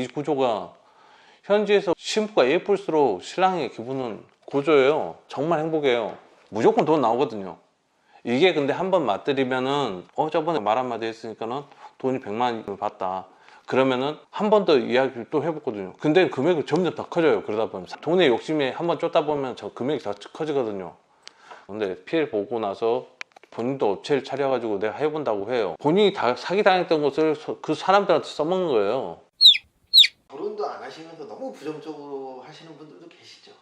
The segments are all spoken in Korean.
이 구조가 현지에서 신부가 예쁠수록 신랑의 기분은 고조예요. 정말 행복해요. 무조건 돈 나오거든요. 이게 근데 한 번 맞들이면은 어 저번에 말 한마디 했으니까는 돈이 100만 원을 받다. 그러면은 한 번 더 이야기를 또 해봤거든요. 근데 금액이 점점 더 커져요. 그러다 보면 돈의 욕심에 한 번 쫓다 보면 저 금액이 더 커지거든요. 근데 피해를 보고 나서 본인도 업체를 차려가지고 내가 해본다고 해요. 본인이 다 사기 당했던 것을 서- 그 사람들한테 써먹는 거예요. 결혼도 안 하시면서 너무 부정적으로 하시는 분들도 계시죠.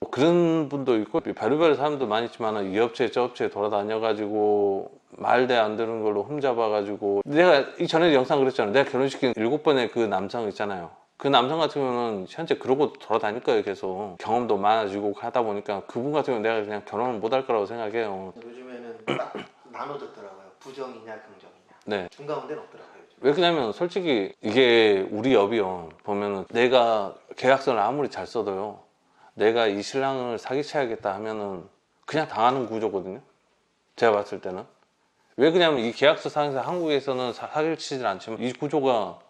뭐 그런 분도 있고 별의별 사람도 많이 있지만 이 업체 저 업체 돌아다녀가지고 말대 안 되는 걸로 흠잡아가지고 내가 이전에 영상 그랬잖아요 내가 결혼시킨 일곱 번의 그 남성 있잖아요 그 남성 같은 경우는 현재 그러고 돌아다닐 거예요 계속 경험도 많아지고 하다 보니까 그분 같은 경우는 내가 그냥 결혼을 못 할 거라고 생각해요 요즘에는 딱 나눠졌더라고요. 부정이냐 긍정이냐. 네 중간운대는 없더라고요. 왜 그러냐면 솔직히 이게 우리 업이요. 보면은 내가 계약서를 아무리 잘 써도요. 내가 이 신랑을 사기쳐야겠다 하면은 그냥 당하는 구조거든요. 제가 봤을 때는. 왜 그러냐면 이 계약서 상에서 한국에서는 사- 사기를 치질 않지만 이 구조가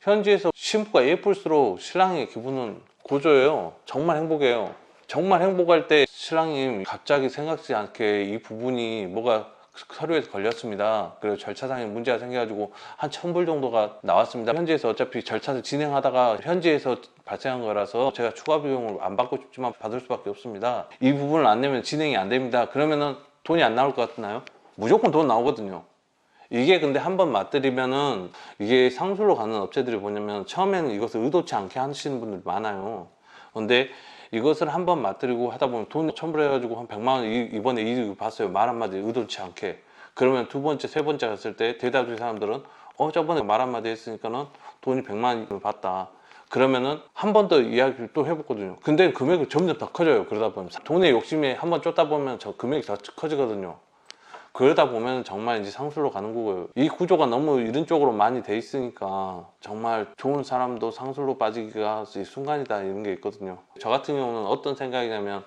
현지에서 신부가 예쁠수록 신랑의 기분은 고조예요. 정말 행복해요. 정말 행복할 때 신랑이 갑자기 생각지 않게 이 부분이 뭐가 서류에서 걸렸습니다. 그리고 절차상에 문제가 생겨가지고 한 천 불 정도가 나왔습니다. 현지에서 어차피 절차를 진행하다가 현지에서 발생한 거라서 제가 추가 비용을 안 받고 싶지만 받을 수밖에 없습니다. 이 부분을 안 내면 진행이 안 됩니다. 그러면은 돈이 안 나올 것 같나요? 무조건 돈 나오거든요. 이게 근데 한번 맞들이면은 이게 상술로 가는 업체들이 뭐냐면 처음에는 이것을 의도치 않게 하시는 분들 많아요. 근데 이것을 한 번 맞들이고 하다 보면 돈 첨부해가지고 한 100만 원 이- 이번에 이익 봤어요. 말 한마디 의도치 않게. 그러면 두 번째, 세 번째 갔을 때 대다수의 사람들은 어 저번에 말 한마디 했으니까는 돈이 100만 원을 받다. 그러면은 한 번 더 이야기를 또 해봤거든요. 근데 금액이 점점 더 커져요. 그러다 보면 돈의 욕심에 한 번 쫓다 보면 저 금액이 더 커지거든요. 그러다 보면 정말 이제 상술로 가는 거고요. 이 구조가 너무 이런 쪽으로 많이 돼 있으니까 정말 좋은 사람도 상술로 빠지기가 이 순간이다 이런 게 있거든요. 저 같은 경우는 어떤 생각이냐면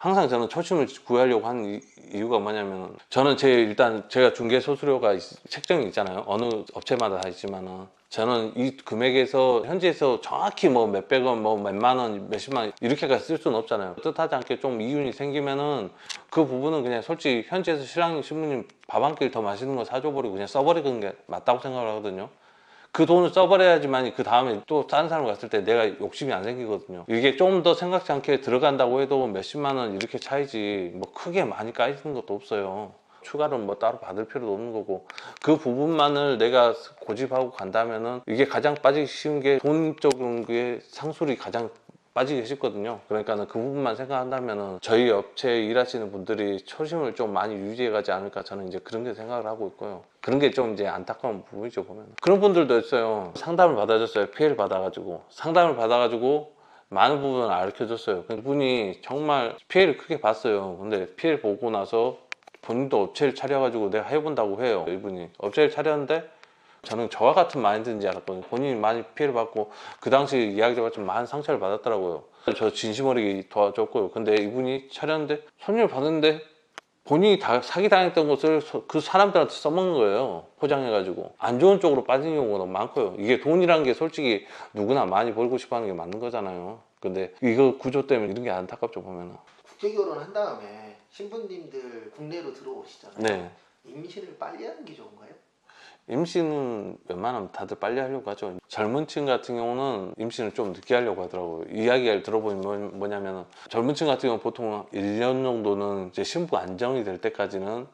항상 저는 초심을 구하려고 하는 이- 이유가 뭐냐면 저는 제 일단 제가 중개 소수료가 있- 책정이 있잖아요. 어느 업체마다 다 있지만은 저는 이 금액에서 현지에서 정확히 뭐 몇백 원, 뭐 몇만 원, 몇십만 원 이렇게까지 쓸 수는 없잖아요. 뜻하지 않게 좀 이윤이 생기면은 그 부분은 그냥 솔직히 현지에서 신랑 신부님 밥 한 끼를 더 맛있는 거 사줘버리고 그냥 써버리는 게 맞다고 생각을 하거든요. 그 돈을 써버려야지만 그 다음에 또 다른 사람 갔을 때 내가 욕심이 안 생기거든요. 이게 좀 더 생각지 않게 들어간다고 해도 몇십만 원 이렇게 차이지 뭐 크게 많이 까이는 것도 없어요. 추가로 뭐 따로 받을 필요도 없는 거고 그 부분만을 내가 고집하고 간다면은 이게 가장 빠지기 쉬운 게 돈적인 게 상술이 가장 빠지기 쉽거든요. 그러니까는 그 부분만 생각한다면은 저희 업체에 일하시는 분들이 초심을 좀 많이 유지해 가지 않을까 저는 이제 그런 게 생각을 하고 있고요. 그런 게 좀 이제 안타까운 부분이죠 보면. 그런 분들도 있어요. 상담을 받아줬어요. 피해를 받아가지고 상담을 받아가지고 많은 부분을 알려줬어요. 그분이 정말 피해를 크게 봤어요. 근데 피해를 보고 나서 본인도 업체를 차려가지고 내가 해본다고 해요. 이분이 업체를 차렸는데 저는 저와 같은 마인드인지 알았거든요. 본인이 많이 피해를 받고 그 당시 이야기 들어봤지만 많은 상처를 받았더라고요. 저 진심 어리게 도와줬고요. 근데 이분이 차렸는데 손님을 받는데 본인이 다 사기 당했던 것을 서- 그 사람들한테 써먹는 거예요. 포장해가지고 안 좋은 쪽으로 빠진 경우가 너무 많고요. 이게 돈이란 게 솔직히 누구나 많이 벌고 싶어 하는 게 맞는 거잖아요. 근데 이거 구조 때문에 이런 게 안타깝죠 보면은. 국제 결혼한 다음에 신부님들 국내로 들어오시잖아요. 네. 임신을 빨리 하는 게 좋은가요? 임신은 웬만하면 다들 빨리 하려고 하죠. 젊은 층 같은 경우는 임신을 좀 늦게 하려고 하더라고요. 이야기를 들어보면 뭐- 뭐냐면 젊은 층 같은 경우는 보통 1년 정도는 이제 신부 안정이 될 때까지는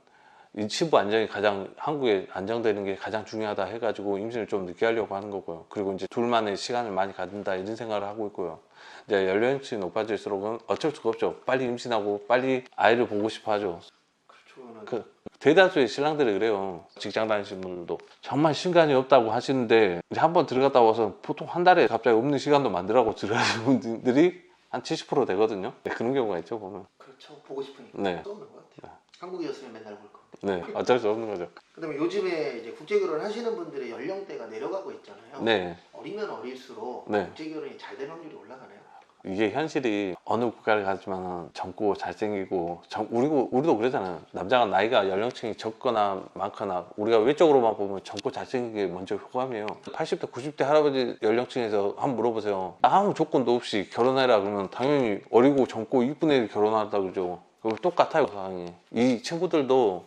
이 신부 안정이 가장 한국에 안정되는 게 가장 중요하다 해가지고 임신을 좀 늦게 하려고 하는 거고요. 그리고 이제 둘만의 시간을 많이 갖는다 이런 생각을 하고 있고요. 이제 연령층이 높아질수록은 어쩔 수가 없죠. 빨리 임신하고 빨리 아이를 보고 싶어 하죠. 그렇죠. 그 대다수의 신랑들이 그래요. 직장 다니시는 분들도 정말 시간이 없다고 하시는데 이제 한 번 들어갔다 와서 보통 한 달에 갑자기 없는 시간도 만들라고 들어가시는 분들이 한 70% 되거든요. 네, 그런 경우가 있죠 보면. 그렇죠. 보고 싶으니까 네. 수 없는 것 같아요. 한국이었으면 맨날 볼 건데. 네, 어쩔 수 없는 거죠. 그다음에 요즘에 이제 국제 결혼 하시는 분들의 연령대가 내려가고 있잖아요. 네, 어리면 어릴수록 네. 국제 결혼이 잘 될 확률이 올라가나요? 이게 현실이 어느 국가를 가지만 젊고 잘생기고 정- 우리도 우리도 그러잖아요. 남자가 나이가 연령층이 적거나 많거나 우리가 외적으로만 보면 젊고 잘생긴 게 먼저 호감이에요. 80대 90대 할아버지 연령층에서 한번 물어보세요. 아무 조건도 없이 결혼해라 그러면 당연히 어리고 젊고 이쁜 애를 결혼한다 그러죠. 그거 똑같아요 상황이. 이 친구들도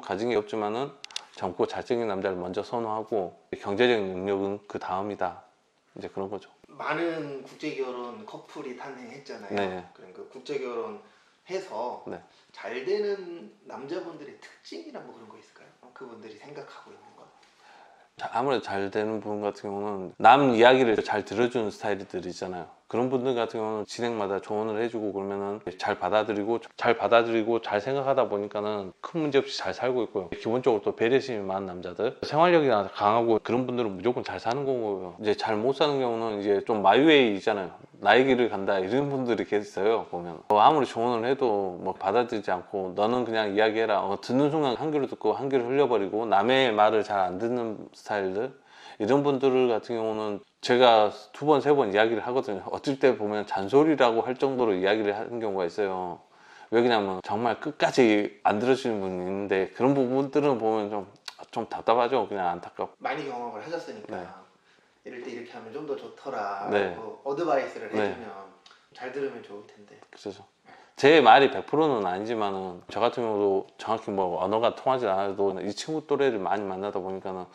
가진 게 없지만은 젊고 잘생긴 남자를 먼저 선호하고 경제적인 능력은 그 다음이다. 이제 그런 거죠. 많은 국제 결혼 커플이 탄생했잖아요. 네. 그러니까 국제 결혼 해서 네. 잘 되는 남자분들의 특징이나 뭐 그런 거 있을까요? 그분들이 생각하고 있는 거. 자, 아무래도 잘 되는 분 같은 경우는 남 이야기를 잘 들어주는 스타일들 있잖아요. 그런 분들 같은 경우는 진행마다 조언을 해주고 그러면은 잘 받아들이고 잘 받아들이고 잘 생각하다 보니까는 큰 문제 없이 잘 살고 있고요. 기본적으로 또 배려심이 많은 남자들, 생활력이 강하고 그런 분들은 무조건 잘 사는 거고요. 이제 잘 못 사는 경우는 이제 좀 마이웨이 있잖아요. 나의 길을 간다 이런 분들이 계세요 보면 뭐 아무리 조언을 해도 뭐 받아들이지 않고 너는 그냥 이야기해라 어, 듣는 순간 한 귀로 듣고 한 귀로 흘려버리고 남의 말을 잘 안 듣는 스타일들 이런 분들 같은 경우는 제가 두 번 세 번 이야기를 하거든요 어쩔 때 보면 잔소리라고 할 정도로 이야기를 하는 경우가 있어요 왜 그러냐면 정말 끝까지 안 들어주는 분이 있는데 그런 부분들은 보면 좀, 좀 답답하죠 그냥 안타깝고 많이 경험을 하셨으니까 네. 이럴 때 이렇게 하면 좀 더 좋더라. 네. 고 어드바이스를 네. 해주면 잘 들으면 좋을 텐데. 그죠. 제 말이 100%는 아니지만은 저 같은 경우도 정확히 뭐 언어가 통하지 않아도 이 친구 또래를 많이 만나다 보니까는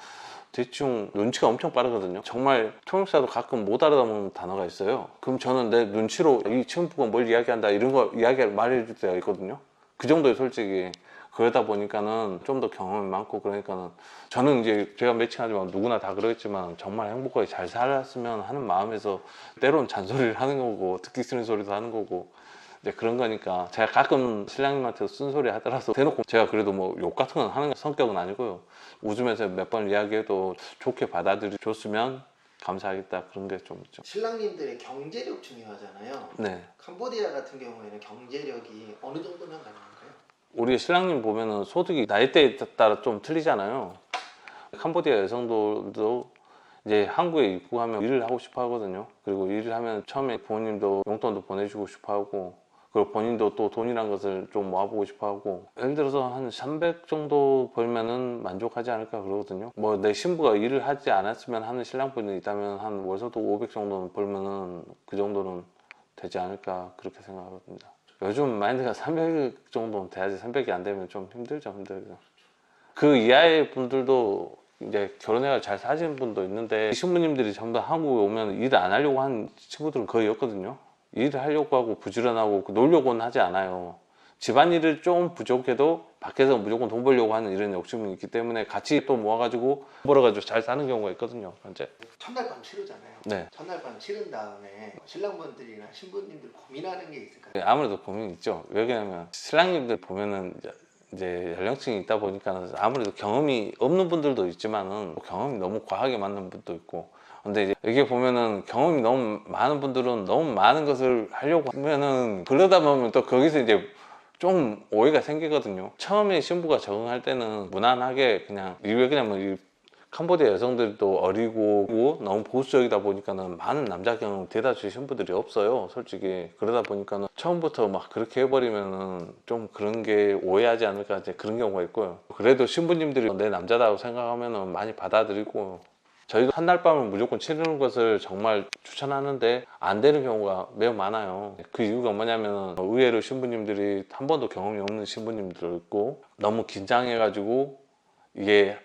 대충 눈치가 엄청 빠르거든요. 정말 통역사도 가끔 못 알아듣는 단어가 있어요. 그럼 저는 내 눈치로 이 친구가 뭘 이야기한다 이런 거 이야기 말해줄 때가 있거든요. 그 정도에 솔직히 그러다 보니까는 좀 더 경험이 많고 그러니까는 저는 이제 제가 매칭하지만 누구나 다 그러겠지만 정말 행복하게 잘 살았으면 하는 마음에서 때론 잔소리를 하는 거고 듣기 싫은 소리도 하는 거고 이제 그런 거니까 제가 가끔 신랑님한테 쓴소리 하더라도 대놓고 제가 그래도 뭐 욕 같은 건 하는 성격은 아니고요. 웃으면서 몇 번 이야기해도 좋게 받아들여 줬으면 감사하겠다 그런 게 좀 있죠. 신랑님들의 경제력 중요하잖아요. 네. 캄보디아 같은 경우에는 경제력이 어느 정도면 가능한가요? 우리 신랑님 보면은 소득이 나이대에 따라 좀 틀리잖아요. 캄보디아 여성들도 이제 한국에 입국하면 일을 하고 싶어 하거든요. 그리고 일을 하면 처음에 부모님도 용돈도 보내주고 싶어 하고 그리고 본인도 또 돈이란 것을 좀 모아보고 싶어 하고. 예를 들어서 한 300 정도 벌면은 만족하지 않을까 그러거든요. 뭐 내 신부가 일을 하지 않았으면 하는 신랑분이 있다면 한 월소득 500 정도는 벌면은 그 정도는 되지 않을까 그렇게 생각하거든요 요즘 마인드가 300 정도는 돼야지 300이 안 되면 좀 힘들죠 힘들죠. 그 이하의 분들도 이제 결혼해가 잘 사시는 분도 있는데 신부님들이 전부 다 한국에 오면 일 안 하려고 하는 친구들은 거의 없거든요 일을 하려고 하고 부지런하고 놀려고는 하지 않아요 집안일을 좀 부족해도 밖에서 무조건 돈 벌려고 하는 이런 욕심이 있기 때문에 같이 또 모아가지고 벌어가지고 잘 사는 경우가 있거든요 현재 첫날 밤 치르잖아요. 네 첫날 밤 치른 다음에 신랑분들이나 신부님들 고민하는 게 있을까요? 네, 아무래도 고민이 있죠. 왜냐면 신랑님들 보면은 이제- 연령층이 있다 보니까 아무래도 경험이 없는 분들도 있지만은 경험이 너무 과하게 많은 분도 있고 근데 이제 여기 보면은 경험이 너무 많은 분들은 너무 많은 것을 하려고 하면은 그러다 보면 또 거기서 이제 좀 오해가 생기거든요. 처음에 신부가 적응할 때는 무난하게 그냥 왜 그러냐면 이 캄보디아 여성들도 어리고 너무 보수적이다 보니까는 많은 남자 경험 대다수 신부들이 없어요 솔직히 그러다 보니까는 처음부터 막 그렇게 해버리면은 좀 그런 게 오해하지 않을까 이제 그런 경우가 있고요 그래도 신부님들이 내 남자다고 생각하면은 많이 받아들이고 저희도 한날 밤을 무조건 치르는 것을 정말 추천하는데 안 되는 경우가 매우 많아요. 그 이유가 뭐냐면 의외로 신부님들이 한 번도 경험이 없는 신부님들도 있고 너무 긴장해가지고 이게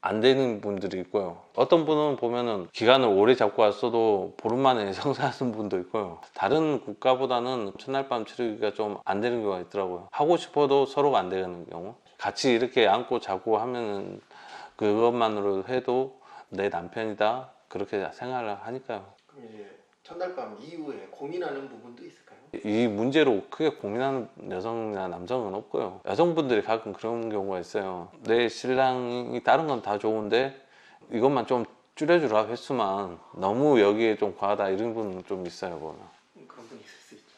안 되는 분들이 있고요. 어떤 분은 보면은 기간을 오래 잡고 왔어도 보름 만에 성사하는 분도 있고요. 다른 국가보다는 첫날 밤 치르기가 좀 안 되는 경우가 있더라고요. 하고 싶어도 서로가 안 되는 경우. 같이 이렇게 안고 자고 하면은 그것만으로 해도 내 남편이다 그렇게 생각을 하니까요. 그럼 이제 첫날 밤 이후에 고민하는 부분도 있을까요? 이 문제로 크게 고민하는 여성이나 남성은 없고요. 여성분들이 가끔 그런 경우가 있어요. 내 신랑이 다른 건 다 좋은데 이것만 좀 줄여주라 횟수만 너무 여기에 좀 과하다 이런 분은 좀 있어요. 보면. 음, 그런 분 있을 수 있죠.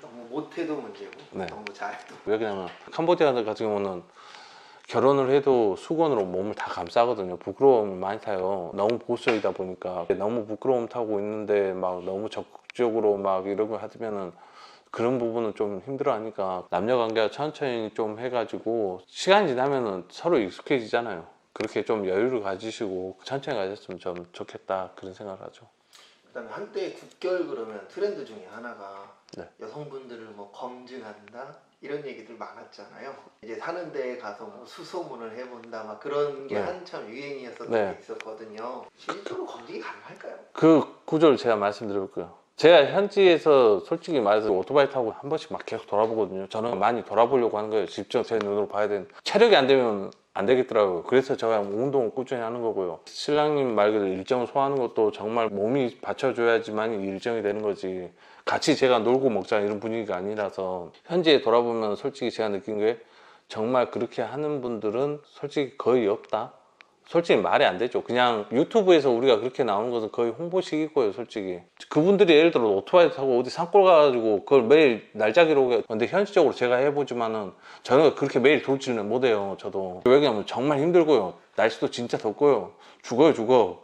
너무 못해도 문제고 네. 너무 잘해도 왜 그러냐면 캄보디아 같은 경우는 결혼을 해도 수건으로 몸을 다 감싸거든요. 부끄러움을 많이 타요. 너무 보수적이다 보니까 너무 부끄러움 타고 있는데 막 너무 적극적으로 막 이런 거 하면은 그런 부분은 좀 힘들어하니까 남녀 관계가 천천히 좀 해가지고 시간이 지나면은 서로 익숙해지잖아요. 그렇게 좀 여유를 가지시고 천천히 가졌으면 좀 좋겠다 그런 생각을 하죠. 그다음에 한때 국결 그러면 트렌드 중에 하나가 네. 여성분들을 뭐 검증한다 이런 얘기들 많았잖아요. 이제 사는 데에 가서 뭐 수소문을 해본다 막 그런 게 네. 한참 유행이었었던 네. 게 있었거든요. 실질적으로 검증이 가능할까요? 그 구조를 제가 말씀드려볼게요. 제가 현지에서 솔직히 말해서 오토바이 타고 한 번씩 막 계속 돌아보거든요. 저는 많이 돌아보려고 하는 거예요. 직접 제 눈으로 봐야 되는. 체력이 안 되면 안 되겠더라고요. 그래서 제가 운동을 꾸준히 하는 거고요. 신랑님 말 그대로 일정을 소화하는 것도 정말 몸이 받쳐줘야지만 일정이 되는 거지. 같이 제가 놀고 먹자 이런 분위기가 아니라서 현지에 돌아보면 솔직히 제가 느낀 게 정말 그렇게 하는 분들은 솔직히 거의 없다. 솔직히 말이 안 되죠. 그냥 유튜브에서 우리가 그렇게 나오는 것은 거의 홍보식이고요, 솔직히. 그분들이 예를 들어 오토바이 타고 어디 산골 가가지고 그걸 매일 날짜기로 해. 근데 현실적으로 제가 해보지만은 저는 그렇게 매일 돌지는 못해요, 저도. 왜냐면 정말 힘들고요. 날씨도 진짜 덥고요. 죽어요, 죽어.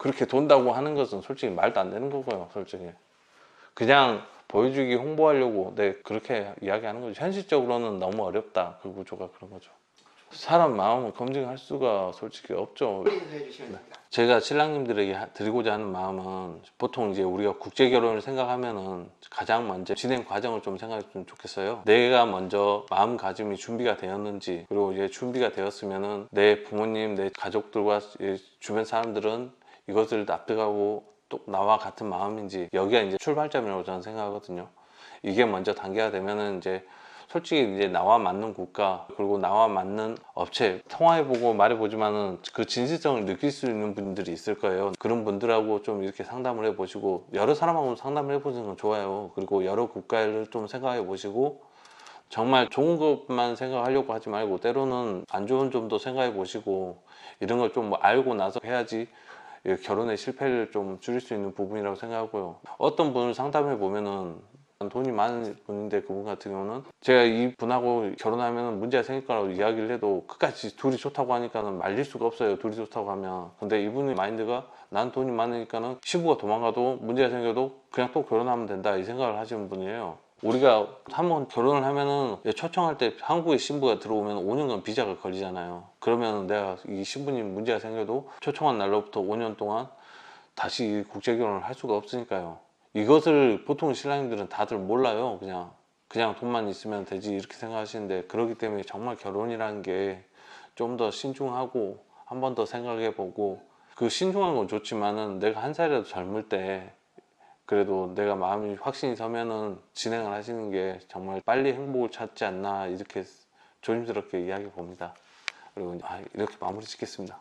그렇게 돈다고 하는 것은 솔직히 말도 안 되는 거고요, 솔직히. 그냥 보여주기 홍보하려고 네 그렇게 이야기하는 거죠. 현실적으로는 너무 어렵다. 그 구조가 그런 거죠. 사람 마음을 검증할 수가 솔직히 없죠. 제가 신랑님들에게 하- 드리고자 하는 마음은 보통 이제 우리가 국제 결혼을 생각하면은 가장 먼저 진행 과정을 좀 생각했으면 좋겠어요. 내가 먼저 마음가짐이 준비가 되었는지 그리고 이제 준비가 되었으면은 내 부모님, 내 가족들과 이 주변 사람들은 이것을 납득하고 또 나와 같은 마음인지 여기가 이제 출발점이라고 저는 생각하거든요. 이게 먼저 단계가 되면은 이제 솔직히 이제 나와 맞는 국가 그리고 나와 맞는 업체 통화해보고 말해보지만은 그 진실성을 느낄 수 있는 분들이 있을 거예요. 그런 분들하고 좀 이렇게 상담을 해보시고 여러 사람하고 상담을 해보시는 건 좋아요. 그리고 여러 국가를 좀 생각해 보시고 정말 좋은 것만 생각하려고 하지 말고 때로는 안 좋은 점도 생각해 보시고 이런 걸 좀 알고 나서 해야지 이 결혼의 실패를 좀 줄일 수 있는 부분이라고 생각하고요. 어떤 분을 상담해 보면은 돈이 많은 분인데 그분 같은 경우는 제가 이 분하고 결혼하면 문제가 생길 거라고 이야기를 해도 끝까지 둘이 좋다고 하니까는 말릴 수가 없어요. 둘이 좋다고 하면. 근데 이분의 마인드가 난 돈이 많으니까는 시부가 도망가도 문제가 생겨도 그냥 또 결혼하면 된다 이 생각을 하시는 분이에요. 우리가 한번 결혼을 하면은 초청할 때 한국에 신부가 들어오면 5년간 비자가 걸리잖아요. 그러면 내가 이 신부님 문제가 생겨도 초청한 날로부터 5년 동안 다시 국제 결혼을 할 수가 없으니까요. 이것을 보통 신랑님들은 다들 몰라요. 그냥 그냥 돈만 있으면 되지 이렇게 생각하시는데 그렇기 때문에 정말 결혼이라는 게 좀 더 신중하고 한 번 더 생각해 보고 그 신중한 건 좋지만은 내가 한 살이라도 젊을 때 그래도 내가 마음이 확신이 서면은 진행을 하시는 게 정말 빨리 행복을 찾지 않나 이렇게 조심스럽게 이야기해 봅니다. 그리고 아, 이렇게 마무리 짓겠습니다.